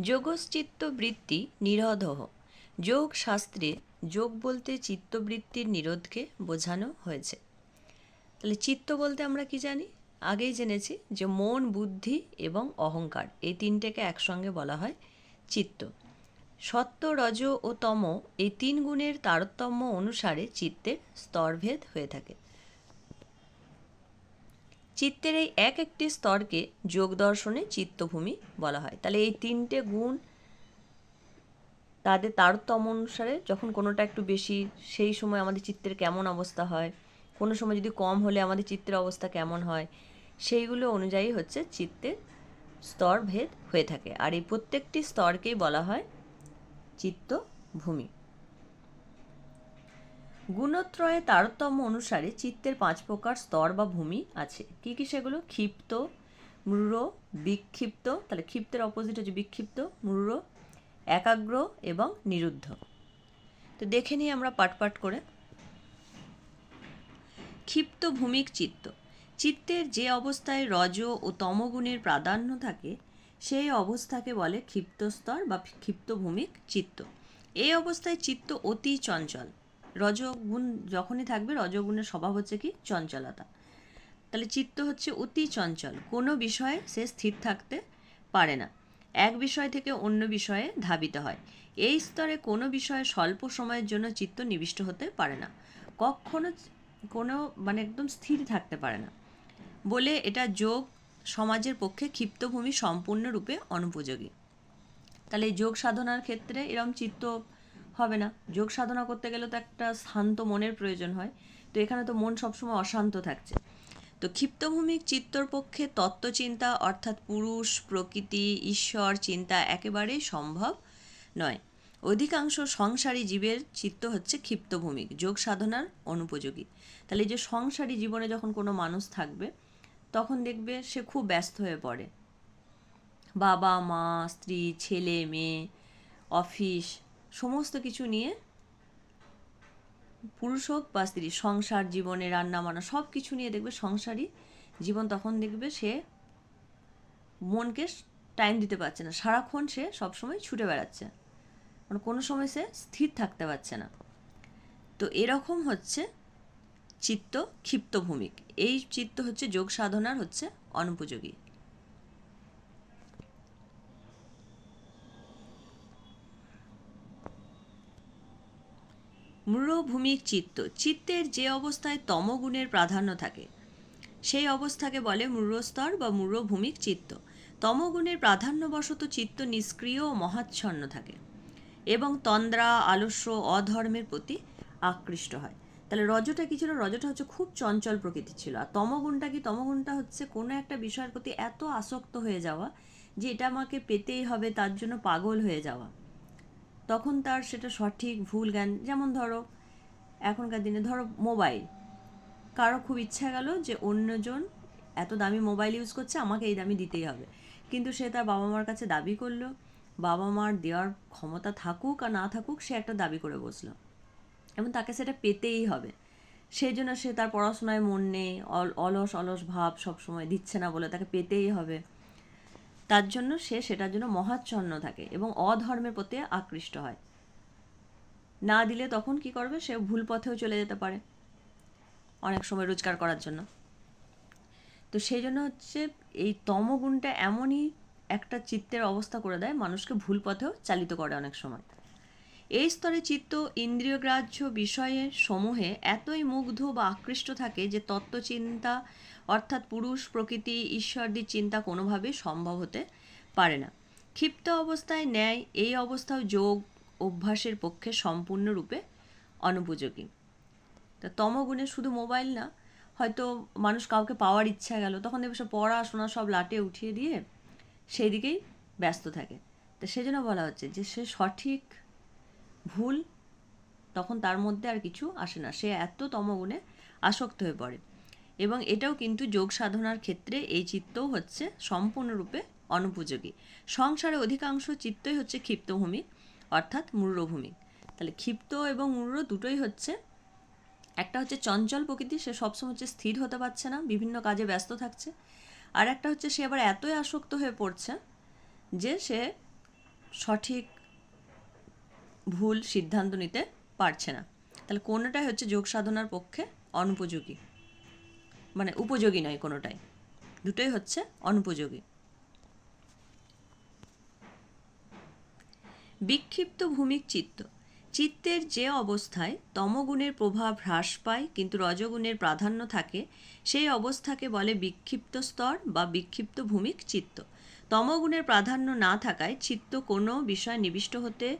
যোগশ্চিত্ত বৃত্তি যোগ শাস্ত্রে যোগ বলতে চিত্তবৃত্তির নিরোধকে বোঝানো হয়েছে। তাহলে চিত্ত বলতে আমরা কি জানি? আগেই জেনেছি যে মন, বুদ্ধি এবং অহংকার, এই তিনটেকে একসঙ্গে বলা হয় চিত্ত। সত্য রজ ও তম এই তিন গুণের তারতম্য অনুসারে চিত্তের স্তরভেদ হয়ে থাকে। চিত্তের এই এক একটি স্তরকে যোগ দর্শনে চিত্তভূমি বলা হয়। তাহলে এই তিনটে গুণ তাদের তারতম্য অনুসারে যখন কোনোটা একটু বেশি, সেই সময় আমাদের চিত্তের কেমন অবস্থা হয়, কোনো সময় যদি কম হলে আমাদের চিত্তের অবস্থা কেমন হয়, সেইগুলো অনুযায়ী হচ্ছে চিত্তের স্তরভেদ হয়ে থাকে। আর এই প্রত্যেকটি স্তরকেই বলা হয় চিত্তভূমি। গুণত্রয়ে তারতম্য অনুসারে চিত্তের পাঁচ প্রকার স্তর বা ভূমি আছে। কি কি সেগুলো? ক্ষিপ্ত মূর বিক্ষিপ্ত, তাহলে ক্ষিপ্তের অপোজিট হচ্ছে বিক্ষিপ্ত মূর একাগ্র এবং নিরুদ্ধ। তো দেখে নিই আমরা পাট পাট করে। ক্ষিপ্ত ভূমিক চিত্ত। চিত্তের যে অবস্থায় রজ ও তমগুণের প্রাধান্য থাকে, সেই অবস্থাকে বলে ক্ষিপ্ত স্তর বা ক্ষিপ্ত ভূমিক চিত্ত। এই অবস্থায় চিত্ত অতি চঞ্চল। রজগুণ যখনই থাকবে, রজগুণের স্বভাব হচ্ছে কি? চঞ্চলতা। তাহলে চিত্ত হচ্ছে অতি চঞ্চল। কোনো বিষয়ে সে স্থির থাকতে পারে না। এক বিষয় থেকে অন্য বিষয়ে ধাবিত হয়। এই স্তরে কোনো বিষয়ে স্বল্প সময়ের জন্য চিত্ত নিবিষ্ট হতে পারে না। কখনো কোনো মানে একদম স্থির থাকতে পারে না। বলে এটা যোগ সমাজের পক্ষে ক্ষিপ্তভূমি সম্পূর্ণরূপে অনুপযোগী। তাহলে যোগ সাধনার ক্ষেত্রে এরম চিত্ত হবে না। যোগ সাধনা করতে গেলে তো একটা শান্ত মনের প্রয়োজন হয়। তো এখানে তো মন সবসময় অশান্ত থাকছে। তো ক্ষিপ্তভূমিক চিত্তর পক্ষে তত্ত্বচিন্তা অর্থাৎ পুরুষ, প্রকৃতি, ঈশ্বর চিন্তা একেবারেই সম্ভব নয়। অধিকাংশ সংসারী জীবের চিত্ত হচ্ছে ক্ষিপ্তভূমিক, যোগ সাধনার অনুপযোগী। তাহলে যে সংসারী জীবনে যখন কোনো মানুষ থাকবে, তখন দেখবে সে খুব ব্যস্ত হয়ে পড়ে। বাবা, মা, স্ত্রী, ছেলে, মেয়ে, অফিস সমস্ত কিছু নিয়ে পুরুষ হোক বা স্ত্রী, সংসার, জীবনে রান্না বান্না সব কিছু নিয়ে দেখবে সংসারী জীবন তখন দেখবে সে মনকে টাইম দিতে পারছে না। সারাক্ষণ সে সবসময় ছুটে বেড়াচ্ছে। মানে কোনো সময় সে স্থির থাকতে পারছে না। তো এরকম হচ্ছে চিত্ত ক্ষিপ্ত ভূমিক। এই চিত্ত হচ্ছে যোগ সাধনার হচ্ছে অনুপযোগী। মূঢ়ভূমিক চিত্ত। চিত্তের যে অবস্থায় তমগুণের প্রাধান্য থাকে, সেই অবস্থাকে বলে মূঢ়স্তর বা মূঢ়ভূমিক চিত্ত। তমগুণের প্রাধান্যবশত চিত্ত নিষ্ক্রিয় ও মহাচ্ছন্ন থাকে এবং তন্দ্রা, আলস্য, অধর্মের প্রতি আকৃষ্ট হয়। তাহলে রজটা কি ছিল? রজটা হচ্ছে খুব চঞ্চল প্রকৃতির ছিল। আর তমগুণটা কি? তমগুণটা হচ্ছে কোনো একটা বিষয়ের প্রতি এত আসক্ত হয়ে যাওয়া যে এটা আমাকে পেতেই হবে, তার জন্য পাগল হয়ে যাওয়া। তখন তার সেটা সঠিক ভুল জ্ঞান, যেমন ধরো, এখনকার দিনে ধরো মোবাইল। কারও খুব ইচ্ছা গেল যে অন্যজন এত দামি মোবাইল ইউজ করছে, আমাকে এই দামি দিতেই হবে। কিন্তু সে তার বাবা মার কাছে দাবি করল। বাবা মার দেওয়ার ক্ষমতা থাকুক আর না থাকুক, সে একটা দাবি করে বসল। এবং তাকে সেটা পেতেই হবে। সেই জন্য সে তার পড়াশোনায় মন নেই অলস অলস ভাব সবসময় দিচ্ছে না বলে তাকে পেতেই হবে। তার জন্য সে সেটার জন্য মহাচ্ছন্ন থাকে এবং অধর্মের প্রতি আকৃষ্ট হয়। না দিলে তখন কি করবে? সে ভুল পথেও চলে যেতে পারে অনেক সময় রোজগার করার জন্য। তো সেই জন্য হচ্ছে এই তমগুণটা এমনই একটা চিত্তের অবস্থা করে দেয়, মানুষকে ভুল পথেও চালিত করে অনেক সময়। এই স্তরে চিত্ত ইন্দ্রিয়গ্রাহ্য বিষয়ে সমূহে এতই মুগ্ধ বা আকৃষ্ট থাকে যে তত্ত্বচিন্তা অর্থাৎ পুরুষ, প্রকৃতি, ঈশ্বরদের চিন্তা কোনোভাবেই সম্ভব হতে পারে না। ক্ষিপ্ত অবস্থায় ন্যায়, এই অবস্থাও যোগ অভ্যাসের পক্ষে সম্পূর্ণরূপে অনুপযোগী। তা তমগুণে শুধু মোবাইল না, হয়তো মানুষ কাউকে পাওয়ার ইচ্ছা গেল, তখন দেখবে সব পড়াশোনা সব লাটে উঠিয়ে দিয়ে সেই দিকেই ব্যস্ত থাকে। তো সেজন্য বলা হচ্ছে যে সে সঠিক ভুল তখন তার মধ্যে আর কিছু আসে না। সে এত তমগুণে আসক্ত হয়ে পড়ে। এবং এটাও কিন্তু যোগ সাধনার ক্ষেত্রে এই চিত্তও হচ্ছে সম্পূর্ণরূপে অনুপযোগী। সংসারে অধিকাংশ চিত্তই হচ্ছে ক্ষিপ্তভূমি, অর্থাৎ মূর্রভূমি তাহলে ক্ষিপ্ত এবং মূর্র দুটোই হচ্ছে, একটা হচ্ছে চঞ্চল প্রকৃতি, সে সবসময় হচ্ছে স্থির হতে পারছে না, বিভিন্ন কাজে ব্যস্ত থাকছে। আর একটা হচ্ছে সে আবার এতই আসক্ত হয়ে পড়ছে যে সে সঠিক ভুল সিদ্ধান্ত নিতে পারছে না। তাহলে কোনোটাই হচ্ছে যোগ সাধনার পক্ষে অনুপযোগী? মানে উপযোগী নয় কোনোটাই। দুটোই হচ্ছে অনুপযোগী। বিক্ষিপ্ত ভূমিক চিত্ত। চিত্তের যে অবস্থায় তমগুণের প্রভাব হ্রাস পায়, কিন্তু রজগুণের প্রাধান্য থাকে, সেই অবস্থাকে বলে বিক্ষিপ্ত স্তর বা বিক্ষিপ্ত ভূমিক চিত্ত। তমগুণের প্রাধান্য না থাকায় চিত্ত কোনো বিষয় নিবিষ্ট হতে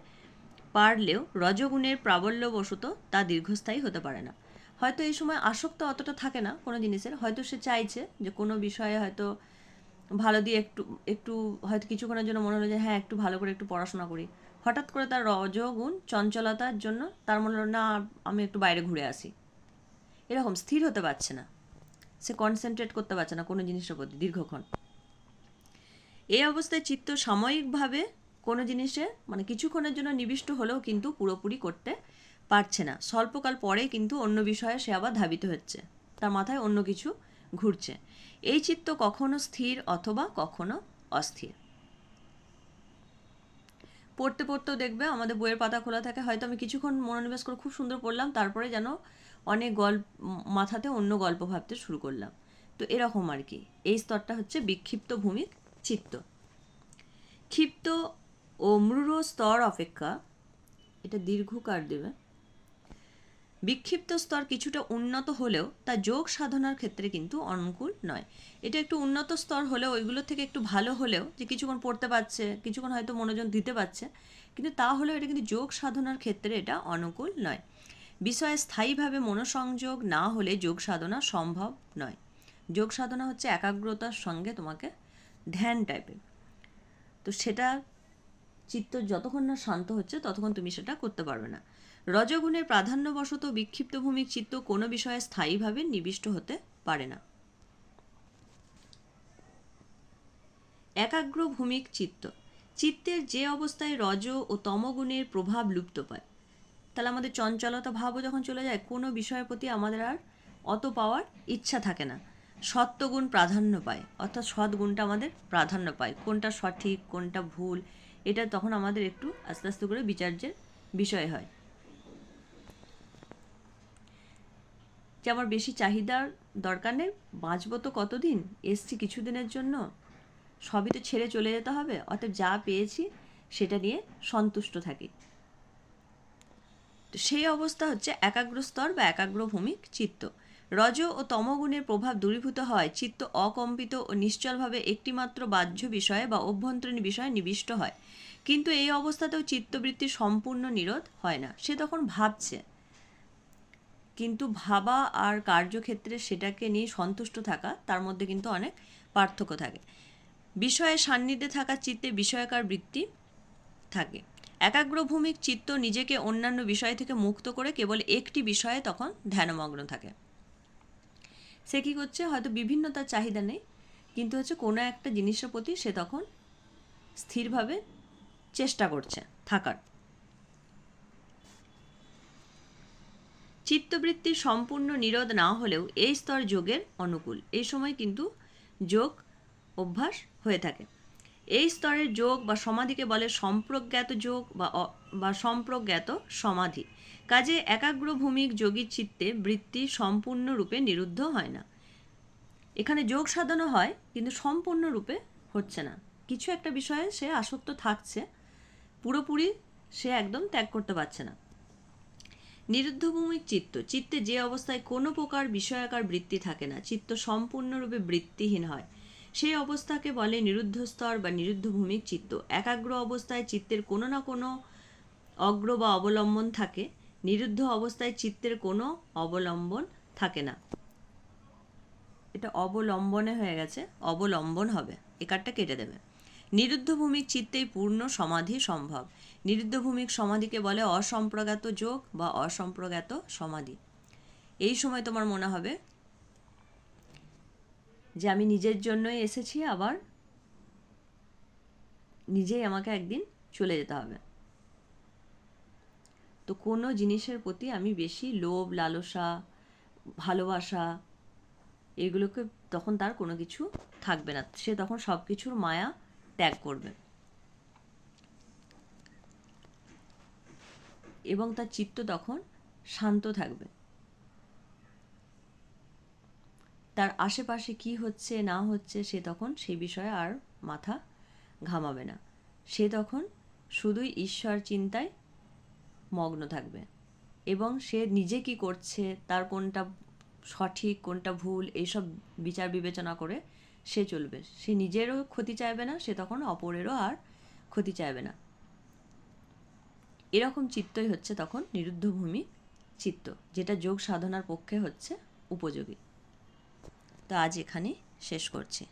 পারলেও রজগুণের প্রাবল্যবশত তা দীর্ঘস্থায়ী হতে পারে না। হয়তো এই সময় আসক্ত অতটা থাকে না কোনো জিনিসের। হয়তো সে চাইছে যে কোনো বিষয়ে হয়তো ভালো দিয়ে একটু একটু হয়তো কিছুক্ষণের জন্য মনে হলো যে হ্যাঁ একটু ভালো করে একটু পড়াশোনা করি। হঠাৎ করে তার রজগুণ চঞ্চলতার জন্য তার মনে হলো, না, আমি একটু বাইরে ঘুরে আসি। এরকম স্থির হতে পারছে না। সে কনসেন্ট্রেট করতে পারছে না কোনো জিনিসের প্রতি দীর্ঘক্ষণ। এই অবস্থায় চিত্ত সাময়িকভাবে কোনো জিনিসে মানে কিছুক্ষণের জন্য নিবিষ্ট হলেও কিন্তু পুরোপুরি করতে পারছে না। স্বল্পকাল পরে কিন্তু অন্য বিষয়ে সে আবার ধাবিত হচ্ছে। তার মাথায় অন্য কিছু ঘুরছে। এই চিত্ত কখনো স্থির অথবা কখনো অস্থির। পড়তে পড়তেও দেখবে আমাদের বইয়ের পাতা খোলা থাকে। হয়তো আমি কিছুক্ষণ মনোনিবেশ করে খুব সুন্দর পড়লাম, তারপরে যেন অনেক গল্প মাথাতে অন্য গল্প ভাবতে শুরু করলাম। তো এরকম আর কি। এই স্তরটা হচ্ছে বিক্ষিপ্ত ভূমিক চিত্ত। ক্ষিপ্ত ও মৃড় স্তর অপেক্ষা, এটা দীর্ঘকার দেবে। বিক্ষিপ্ত স্তর কিছুটা উন্নত হলেও তা যোগ সাধনার ক্ষেত্রে কিন্তু অনুকূল নয়। এটা একটু উন্নত স্তর হলেও ওইগুলোর থেকে একটু ভালো হলেও যে কিছুক্ষণ পড়তে পারছে, কিছুক্ষণ হয়তো মনোযোগ দিতে পারছে, কিন্তু তা হলেও এটা কিন্তু যোগ সাধনার ক্ষেত্রে এটা অনুকূল নয়। বিষয়ে স্থায়ীভাবে মনোসংযোগ না হলে যোগ সাধনা সম্ভব নয়। যোগ সাধনা হচ্ছে একাগ্রতার সঙ্গে তোমাকে ধ্যান টাইপের তো সেটা চিত্ত যতক্ষণ না শান্ত হচ্ছে, ততক্ষণ তুমি সেটা করতে পারবে না। রজগুণের প্রাধান্যবশত বিক্ষিপ্ত ভূমিক চিত্ত কোনো বিষয়ে স্থায়ীভাবে নিবিষ্ট হতে পারে না। একাগ্র ভূমিক চিত্ত। চিত্তের যে অবস্থায় রজ ও তমগুণের প্রভাব লুপ্ত পায়। তাহলে আমাদের চঞ্চলতা ভাবও যখন চলে যায়, কোনো বিষয়ের প্রতি আমাদের আর অত পাওয়ার ইচ্ছা থাকে না। সত্যগুণ প্রাধান্য পায়, অর্থাৎ সৎগুণটা আমাদের প্রাধান্য পায়। কোনটা সঠিক, কোনটা ভুল এটা তখন আমাদের একটু আস্তে আস্তে করে বিচার্যের বিষয় হয়। যে আমার বেশি চাহিদার দরকার নেই, বাঁচবো তো কতদিন? এসছি কিছুদিনের জন্য। সবই তো ছেড়ে চলে যেতে হবে, অতএব যা পেয়েছি সেটা নিয়ে সন্তুষ্ট থাকি। তো সেই অবস্থা হচ্ছে একাগ্র স্তর বা একাগ্র ভূমিক চিত্ত। রজ ও তমগুণের প্রভাব দূরীভূত হয়। চিত্ত অকম্পিত ও নিশ্চলভাবে একটিমাত্র বাহ্য বিষয়ে বা অভ্যন্তরীণ বিষয়ে নিবিষ্ট হয়। কিন্তু এই অবস্থাতেও চিত্তবৃত্তি সম্পূর্ণ নিরোধ হয় না। সে তখন ভাবছে। কিন্তু ভাবা আর কার্যক্ষেত্রে সেটাকে নিয়ে সন্তুষ্ট থাকা, তার মধ্যে কিন্তু অনেক পার্থক্য থাকে। বিষয়ে সান্নিধ্যে থাকা চিত্তে বিষয়কার বৃত্তি থাকে। একাগ্রভূমিক চিত্ত নিজেকে অন্যান্য বিষয় থেকে মুক্ত করে কেবল একটি বিষয়ে তখন ধ্যানমগ্ন থাকে। সে কী করছে? হয়তো বিভিন্ন তার চাহিদা নেই, কিন্তু হচ্ছে কোনো একটা জিনিসের প্রতি সে তখন স্থিরভাবে চেষ্টা করছে থাকার। চিত্তবৃত্তির সম্পূর্ণ নিরোধ না হলেও এই স্তর যোগের অনুকূল। এই সময় কিন্তু যোগ অভ্যাস হয়ে থাকে। এই স্তরের যোগ বা সমাধিকে বলে সম্প্রজ্ঞাত যোগ বা বা সম্প্রজ্ঞাত সমাধি। কাজে একাগ্রভূমিক যোগীর চিত্তে বৃত্তি সম্পূর্ণরূপে নিরুদ্ধ হয় না। এখানে যোগ সাধনা হয়, কিন্তু সম্পূর্ণরূপে হচ্ছে না। কিছু একটা বিষয়ে সে আসক্ত থাকছে, পুরোপুরি সে একদম ত্যাগ করতে পারছে না। নিরুদ্ধভূমিক চিত্ত, চিত্তে যে অবস্থায় কোনো প্রকার বিষয়াকার বৃত্তি থাকে না, চিত্ত সম্পূর্ণরূপে বৃত্তিহীন হয়। সেই অবস্থাকে বলে নিরুদ্ধ স্তর বা নিরুদ্ধ ভূমিক চিত্ত। একাগ্র অবস্থায় চিত্তের কোনো না কোনো অগ্র বা অবলম্বন থাকে নিরুদ্ধ অবস্থায় চিত্তের কোনো অবলম্বন থাকে না। এটা অবলম্বনে হয়ে গেছে, অবলম্বন হবে। একারটা কেটে দেবে। নিরুদ্ধ ভূমিক চিত্তেই পূর্ণ সমাধি সম্ভব। নিরুদ্ধ ভূমিক সমাধিকে বলে অসম্প্রজ্ঞাত যোগ বা অসম্প্রজ্ঞাত সমাধি। এই সময় তোমার মনে হবে যে আমি নিজের জন্যই এসেছি, আবার নিজেই আমাকে একদিন চলে যেতে হবে। তো কোনো জিনিসের প্রতি আমি বেশি লোভ, লালসা, ভালোবাসা এগুলোকে তখন তার কোনো কিছু থাকবে না। সে তখন সব কিছুর মায়া ত্যাগ করবে। এবং তার চিত্ত তখন শান্ত থাকবে। তার আশেপাশে কি হচ্ছে, না হচ্ছে, সে তখন সেই বিষয়ে আর মাথা ঘামাবে না। সে তখন শুধুই ঈশ্বর চিন্তায় মগ্ন থাকবে। এবং সে নিজে কি করছে, তার কোনটা সঠিক, কোনটা ভুল, এইসব বিচার বিবেচনা করে সে চলবে। সে নিজেরও ক্ষতি চাইবে না, সে তখন অপরেরও আর ক্ষতি চাইবে না। এরকম চিত্তই হচ্ছে তখন নিরুদ্ধভূমি চিত্ত, যেটা যোগ সাধনার পক্ষে হচ্ছে উপযোগী। তো আজ এখানে শেষ করছি।